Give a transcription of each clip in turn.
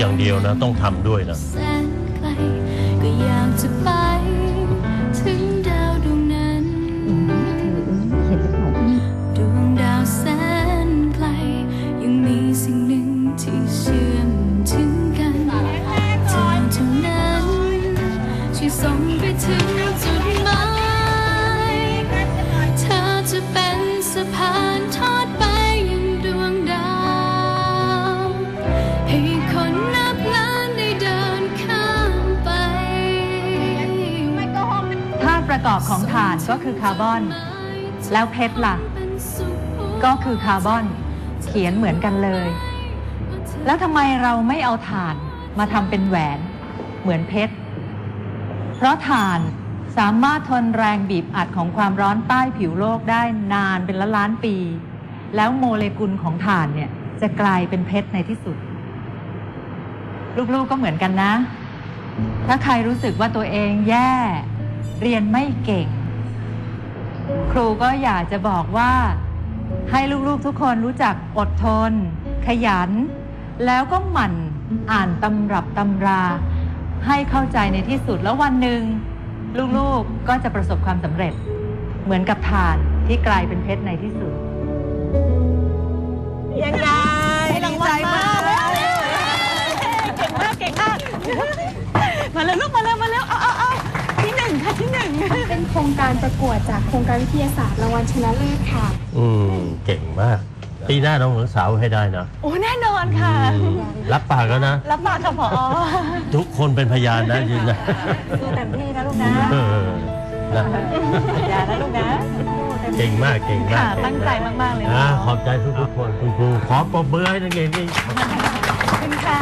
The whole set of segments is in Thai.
อย่างเดียวนะ ต้องทำด้วยนะ ร์บอน แล้วเพชรล่ะ ก็คือคาร์บอน เขียนเหมือนกันเลย แล้วทำไมเราไม่เอาถ่านมาทำเป็นแหวน เหมือนเพชร เพราะถ่านสามารถทนแรงบีบอัดของความร้อนใต้ผิวโลกได้นานเป็นล้านล้านปี แล้วโมเลกุลของถ่านเนี่ยจะกลายเป็นเพชรในที่สุด ลูกๆก็เหมือนกันนะ ถ้าใครรู้สึกว่าตัวเองแย่ เรียนไม่เก่ง ครูก็อยากจะบอกว่าให้ลูกๆทุกคนรู้จักอดทน ขยัน แล้วก็หมั่นอ่านตำรับตำรา ให้เข้าใจในที่สุดแล้ววันหนึ่งลูกๆก็จะประสบความสำเร็จ เหมือนกับฐานที่กลายเป็นเพชรในที่สุด ยังไงดีใจมากเลยเก่งมาก เก่งมาก มาเร็วลูกมาเร็วมาเร็วเอาเอา เป็นโครงการประกวดจากโครงการวิทยาศาสตร์รางวัลชนะเลิศค่ะ อืมเก่งมากปีหน้าต้องเหมือนสาวให้ได้นะโอ้แน่นอนค่ะอืมรับปากแล้วนะ รับปากค่ะผอทุกคนเป็นพยานนะยืนนะสู้เต็มที่นะลูกนะเออนะอย่านะลูกนะ เก่งมากเก่งมากค่ะเก่ตั้งใจมาก ๆ เลยอ่านะขอบใจทุกๆคนคุณครูขอปรบมือให้นักเรียนนี่ขอบคุณค่ะ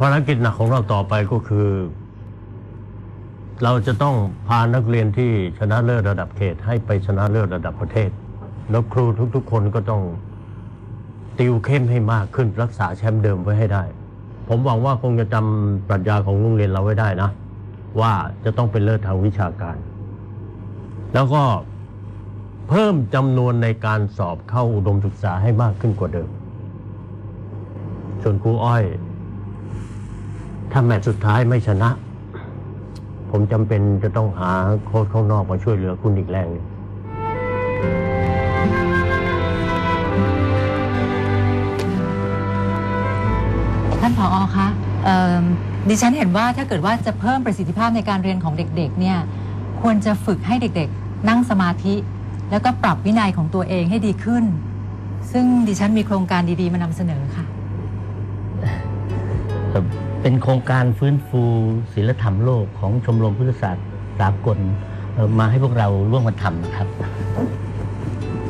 ภารกิจหนักของเราต่อไปก็คือ เราจะต้องพานักเรียนที่ชนะเลิศระดับเขต ให้ไปชนะเลิศระดับประเทศ แล้วครูทุกๆ คนก็ต้องติวเข้มให้มากขึ้นรักษาแชมป์เดิมไว้ให้ได้ ผมหวังว่าคงจะจำปรัชญาของโรงเรียนเราไว้ได้นะ ว่าจะต้องเป็นเลิศทางวิชาการ แล้วก็เพิ่มจำนวนในการสอบเข้าอุดมศึกษาให้มากขึ้นกว่าเดิม ส่วนครูอ้อย ถ้าแมตช์สุดท้ายไม่ชนะ ผมจำเป็นจะต้องหาโค้ชข้างนอกมาช่วยเหลือคุณอีกแรงหนึ่งท่านผออคะเอิ่มดิฉันเห็นว่าถ้าเกิดว่าจะเพิ่มประสิทธิภาพในการเรียนของเด็กๆเนี่ยควรจะฝึกให้เด็กๆ นั่งสมาธิ แล้วก็ปรับวินัยของตัวเองให้ดีขึ้น ซึ่งดิฉันมีโครงการดีๆมานำเสนอค่ะ เป็นโครงการฟื้นฟูศิลธรรมโลกของชมรมพุทธศาสตร์สากลมาให้พวกเราร่วมกันทำนะครับ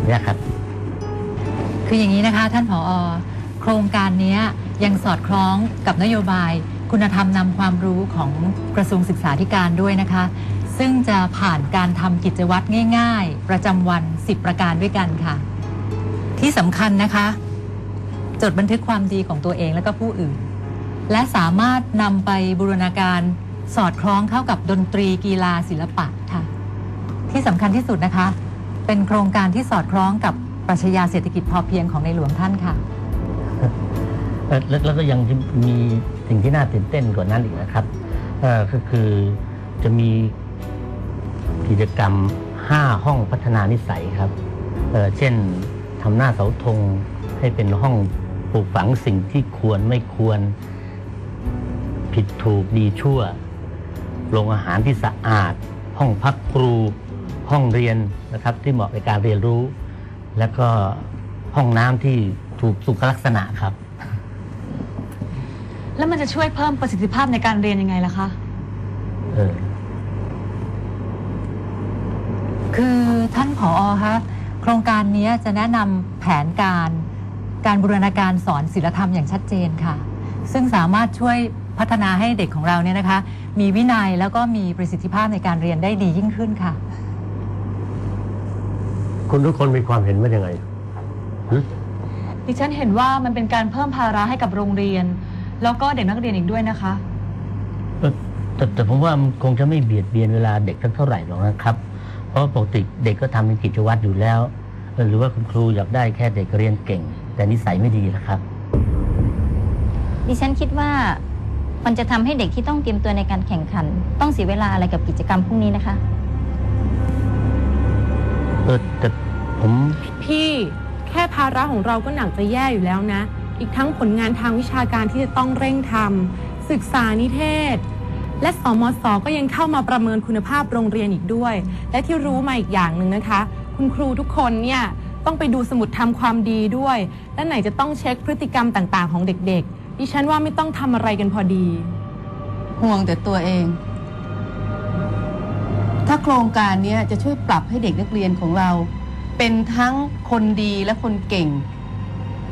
เนี่ยครับ คืออย่างนี้นะคะท่านผออโครงการนี้ยยังสอดคล้องกับนโยบาย คุณธรรมนำความรู้ของกระทรวงศึกษาธิการด้วยนะคะ ซึ่งจะผ่านการทำกิจวัตรง่าย ๆ ประจำวัน 10 ประการด้วยกันค่ะ ที่สำคัญนะคะ จดบันทึกความดีของตัวเองและก็ผู้อื่น และสามารถนำไปบูรณาการสอดคล้องเข้ากับดนตรีกีฬาศิลปะค่ะ ที่สำคัญที่สุดนะคะ เป็นโครงการที่สอดคล้องกับปรัชญาเศรษฐกิจพอเพียงของในหลวงท่านค่ะ แล้วแล้วก็ยังมีสิ่งที่น่าตื่นเต้นกว่านั้นอีกนะครับเอ่อก็คือจะมีกิจกรรม 5 ห้องพัฒนานิสัยครับเอ่อเช่นทำหน้าเสาธงให้เป็นห้องปลูกฝังสิ่งที่ควรไม่ควร ผิดถูกดีชั่ว โรงอาหารที่สะอาด ห้องพักครู ห้องเรียนนะครับที่เหมาะในการเรียนรู้ แล้วก็ห้องน้ำที่ถูกสุขลักษณะครับ แล้วมันจะช่วยเพิ่มประสิทธิภาพในการเรียนยังไงล่ะคะ เออ คือท่านผออคะโครงการนี้จะแนะนำแผนการ การบูรณาการสอนศิลธรรมอย่างชัดเจนค่ะ ซึ่งสามารถช่วย พัฒนาให้เด็กของเราเนี่ยนะคะ มีวินัยแล้วก็มีประสิทธิภาพในการเรียนได้ดียิ่งขึ้นค่ะ คุณทุกคนมีความเห็นว่ายังไงหึดิฉันเห็นว่ามันเป็นการเพิ่มภาระให้กับโรงเรียน แล้วก็เด็กนักเรียนอีกด้วยนะคะ เอ่อแต่แต่ผมว่ามันคงจะไม่เบียดเบียนเวลาเด็กสักเท่าไหร่หรอกนะครับ เพราะปกติเด็กก็ทำเป็นกิจวัตรอยู่แล้วเออหรือว่าคุณครูอยากได้แค่เด็กเรียนเก่ง แต่นิสัยไม่ดีนะครับ ดิฉันคิดว่า มันจะทำให้เด็กที่ต้องเตรียมตัวในการแข่งขัน ต้องเสียเวลาอะไรกับกิจกรรมพวกนี้นะคะ เออแต่ผม พี่แค่ภาระของเราก็หนักจะแย่อยู่แล้วนะ อีกทั้งผลงานทางวิชาการที่จะต้องเร่งทำศึกษานิเทศ และสมศก็ยังเข้ามาประเมินคุณภาพโรงเรียนอีกด้วย และที่รู้มาอีกอย่างหนึ่งนะคะ คุณครูทุกคนเนี่ยต้องไปดูสมุดทำความดีด้วย และไหนจะต้องเช็คพฤติกรรมต่างๆ ของเด็กๆ ดิฉันว่าไม่ต้องทำอะไรกันพอดี ห่วงแต่ตัวเอง ถ้าโครงการเนี้ยจะช่วยปรับให้เด็กนักเรียนของเรา เป็นทั้งคนดีและคนเก่ง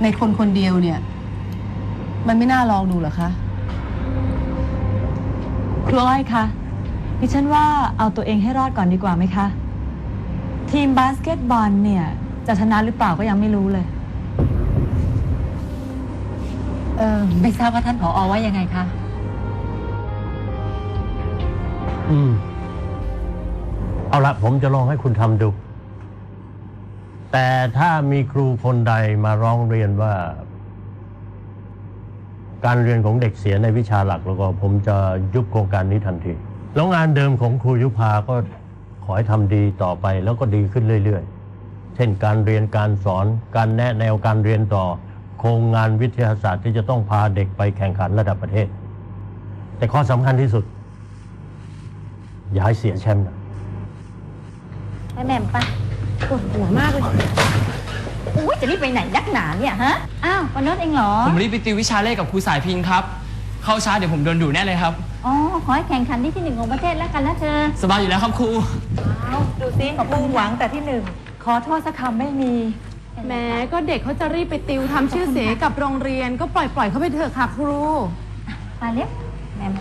ในคนคนเดียวเนี่ย มันไม่น่าลองดูเหรอคะ ครูอ้อยคะดิฉันว่าเอาตัวเองให้รอดก่อนดีกว่าไหมคะ ทีมบาสเกตบอลเนี่ย จะชนะหรือเปล่าก็ยังไม่รู้เลย เออไม่ทราบว่าท่านผออว่ายังไงคะอืม เอาละผมจะลองให้คุณทำดู แต่ถ้ามีครูคนใดมาร้องเรียนว่า การเรียนของเด็กเสียในวิชาหลักแล้วก็ ผมจะยุบโครงการนี้ทันทีแล้วงานเดิมของครูยุพาก็ขอให้ทำดีต่อไปแล้วก็ดีขึ้นเรื่อย ๆ เช่นการเรียนการสอน การแนะแนวการเรียนต่อ โครงงานวิทยาศาสตร์ที่จะต้องพาเด็กไปแข่งขันระดับประเทศ แต่ข้อสำคัญที่สุด อย่าให้เสียแชมป์นะไปแหม่มปะปวดหัวมากเลยอุ้ยจะรีบไปไหนนักหนาเนี่ยฮะ อ้าวปนดเองเหรอ ผมรีบไปติววิชาเลขกับครูสายพินครับ เข้าช้าเดี๋ยวผมโดนดุแน่เลยครับ อ๋อ ขอให้แข่งขันที่ที่หนึ่งของประเทศแล้วกันนะเธอ สบายอยู่แล้วครับครูเอาดูซิมุ่งหวังแต่ที่หนึ่ง ขอโทษสักคำไม่มี แหม้ก็เด็กเขาจะรีบไปติวทำชื่อเสียงกับโรงเรียนก็ปล่อยปล่อยๆเขาไปเถอะค่ะครู มาเร็วแหม่ม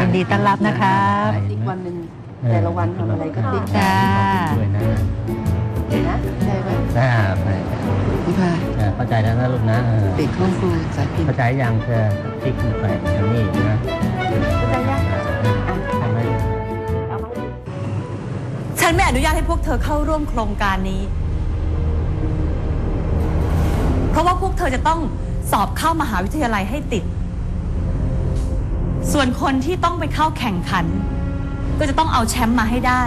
ยินดีต้อนรับนะครับ อีกวันหนึ่งแต่ละวันทำอะไรก็ติ๊กจ้าด้วยนะ นะ ใช่ไหมอ่าไปพี่พาเออเข้าใจแล้วนะลูกนะเออเด็กห้องครูสายพินเข้าใจยังเธอติ๊กไปอย่างนี้นะเข้าใจยังทำไมฉันไม่อนุญาตให้พวกเธอเข้าร่วมโครงการนี้ เพราะว่าพวกเธอจะต้องสอบเข้ามหาวิทยาลัยให้ติด ส่วนคนที่ต้องไปเข้าแข่งขัน ก็จะต้องเอาแชมป์มาให้ได้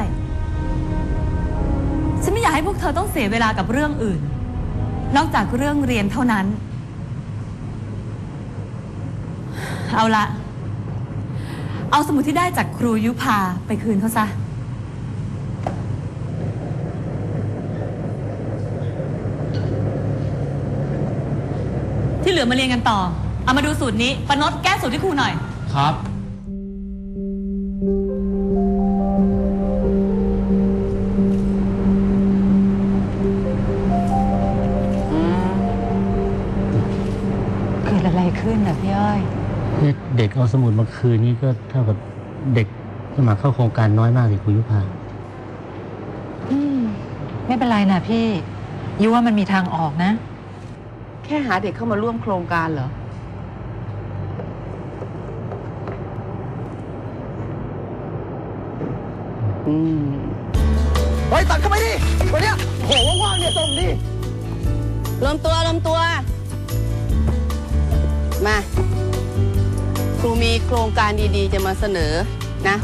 ฉันไม่อยากให้พวกเธอต้องเสียเวลากับเรื่องอื่น นอกจากเรื่องเรียนเท่านั้น เอาละ เอาสมุดที่ได้จากครูยุพาไปคืนเขาซะ ที่เหลือมาเรียนกันต่อ เอามาดูสูตรนี้ปนดแก้สูตรที่ครูหน่อย ครับ เนี่ยเด็กเอาสมุดมาคืนนี้ก็เท่ากับเด็กสมัครเข้าโครงการน้อยมากเลยครูยุพาอืมไม่เป็นไรนะพี่ยูว่ามันมีทางออกนะ แค่หาเด็กเข้ามาร่วมโครงการเหรอ อืมเฮ้ยตัดเข้าไปดิตัวเนี้ยโหว่างๆเนี่ยส่งดิรวมตัวรวมตัว มา ครูมีโครงการดีๆ จะมาเสนอนะ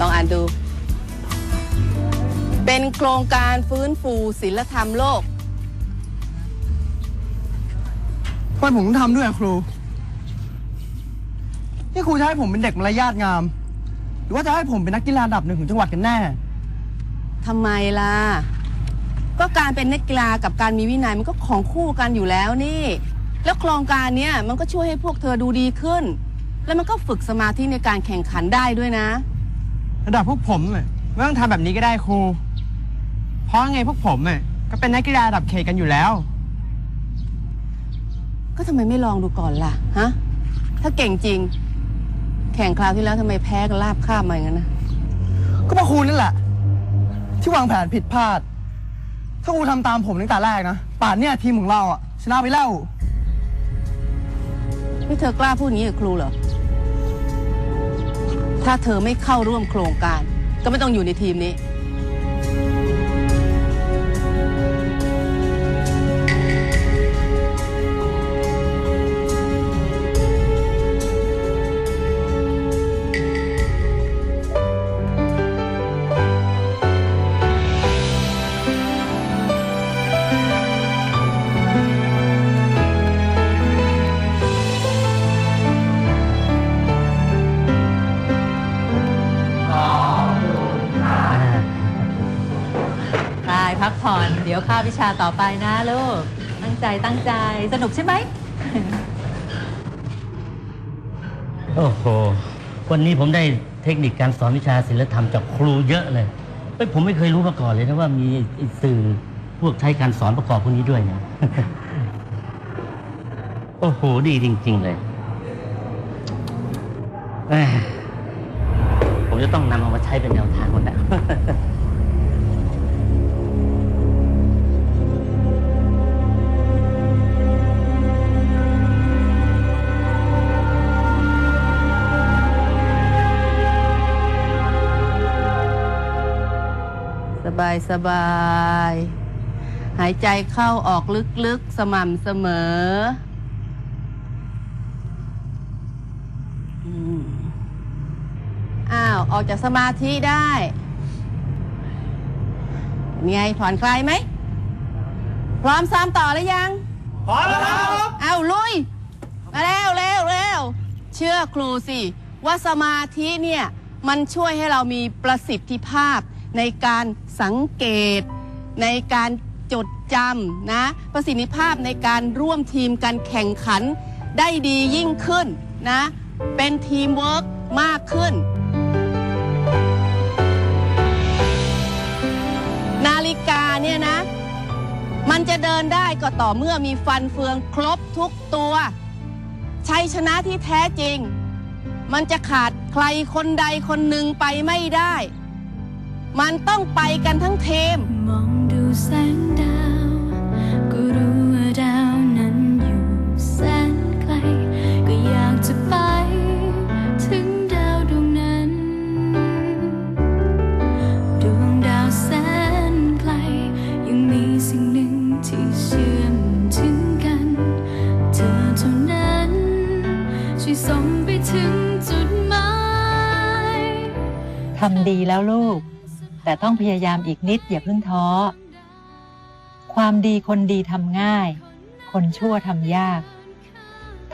ลองอ่านดู เป็นโครงการฟื้นฟูศิลธรรมโลก ทำไมผมต้องทำด้วยอะครู นี่ครูจะให้ผมเป็นเด็กมารยาทงาม หรือว่าจะให้ผมเป็นนักกีฬาอันดับหนึ่งของจังหวัดกันแน่ ทำไมล่ะ ก็การเป็นนักกีฬากับการมีวินัยมันก็ของคู่กันอยู่แล้วนี่ แล้วโครงการเนี้ยมันก็ช่วยให้พวกเธอดูดีขึ้น แล้วมันก็ฝึกสมาธิในการแข่งขันได้ด้วยนะ ระดับพวกผมเนี่ยไม่ต้องทำแบบนี้ก็ได้ครู เพราะไงพวกผมเนี่ยก็เป็นนักกีฬาระดับเขตกันอยู่แล้ว ก็ทำไมไม่ลองดูก่อนล่ะฮะถ้าเก่งจริง แข่งคราวที่แล้วทำไมแพ้กันลาบคาบมาอย่างนั้นนะก็เพราะครูนั่นแหละ ที่วางแผนผิดพลาด ถ้าครูทำตามผมตั้งแต่แรกนะ ป่านเนี่ยทีมของเราอะชนะไปแล้วนี่เธอกล้าพูดอย่างนี้กับครูเหรอ ถ้าเธอไม่เข้าร่วมโครงการ ก็ไม่ต้องอยู่ในทีมนี้ ดี๋ยวข้าวิชาต่อไปนะลูก ตั้งใจตั้งใจสนุกใช่ไหม โอ้โห วันนี้ผมได้เทคนิคการสอนวิชาศิลธรรมจากครูเยอะเลยเอ้ยผมไม่เคยรู้มาก่อนเลยนะว่ามีไอ้สื่อพวกใช้การสอนประกอบพวกนี้ด้วยเนี่ยโอ้โห ดีจริง ๆ เลยเอ้ยผมจะต้องนำเอามาใช้เป็นแนวทางคนนะายสบาย หายใจเข้าออกลึกๆ สม่ำเสมออืมอ้าว ออกจากสมาธิได้เป็นไงผ่อนคลายไหม พร้อมซ้อมต่อหรือยัง พร้อมแล้วครับเอาลุย มาเร็วเร็วเร็วเชื่อครูสิ ว่าสมาธิเนี่ย มันช่วยให้เรามีประสิทธิภาพ ในการสังเกต ในการจดจำนะประสิทธิภาพในการร่วมทีมการแข่งขันได้ดียิ่งขึ้นนะเป็นทีมเวิร์กมากขึ้น นาฬิกาเนี่ยนะ มันจะเดินได้ก็ต่อเมื่อมีฟันเฟืองครบทุกตัวชัยชนะที่แท้จริง มันจะขาดใครคนใดคนหนึ่งไปไม่ได้ มันต้องไปกันทั้งทีมมองดูแสงดาว ก็รู้ว่าดาวนั้นอยู่แสนไกล ก็อยากจะไป ถึงดาวดวงนั้น ดวงดาวแสนไกล ยังมีสิ่งหนึ่งที่เชื่อมถึงกัน เธอเท่านั้น ช่วยส่งไปถึงจุดหมาย ทำดีแล้วลูก แต่ต้องพยายามอีกนิดอย่าเพิ่งท้อ ความดีคนดีทำง่าย คนชั่วทำยาก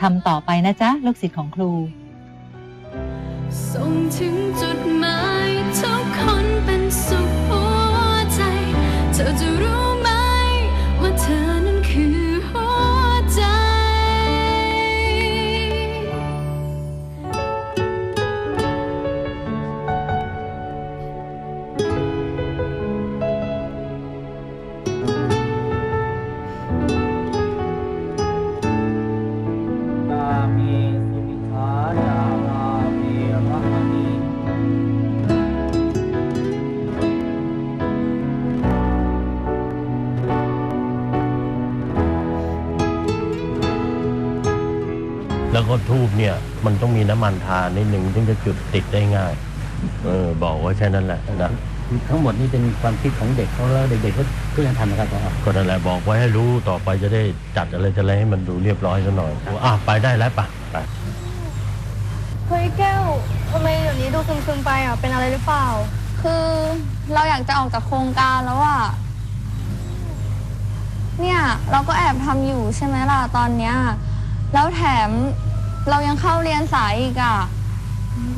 ทำต่อไปนะจ๊ะ ลูกศิษย์ของครู ส่งถึงจุดหมาย ทูบเนี่ย มันต้องมีน้ำมันทานิดหนึ่งถึงจะจุดติดได้ง่าย เออ บอกไว้แค่นั้นแหละนะทั้งหมดนี่เป็นความคิดของเด็กเขาแล้วเด็กๆเขาช่วยกันทำนะครับพอก็นั่นแหละบอกไว้ให้รู้ต่อไปจะได้จัดอะไรจะอะไรให้มันดูเรียบร้อยซะหน่อยอะไปได้แล้วปะไปเฮ้ยแก้วทำไมเดี๋ยวนี้ดูซึมๆไปอะเป็นอะไรหรือเปล่า คือเราอยากจะออกจากโครงการแล้วอะเนี่ย เราก็แอบทำอยู่ใช่ไหมล่ะตอนเนี้ยแล้วแถม เรายังเข้าเรียนสายอีกอะ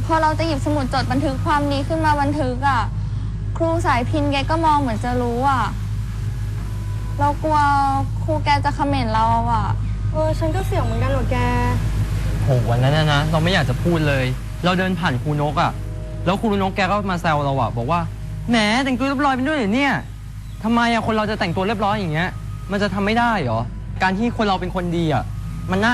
พอเราจะหยิบสมุดจดบันทึกความดีขึ้นมาบันทึกอะ ครูสายพินแกก็มองเหมือนจะรู้อะ เรากลัวครูแกจะคอมเมนต์เราอะ เออฉันก็เสี่ยงเหมือนกันว่ะแก โหวันนั้นนะนะเราไม่อยากจะพูดเลย เราเดินผ่านครูนกอะ่ะ แล้วครูนกแกก็มาแซวเราอะบอกว่าแหมแต่งตัวเรียบร้อยเป็นด้วยเหรอเนี่ยทำไมอะคนเราจะแต่งตัวเรียบร้อยอย่างเงี้ย มันจะทำไม่ได้เหรอ การที่คนเราเป็นคนดีอะมันน่า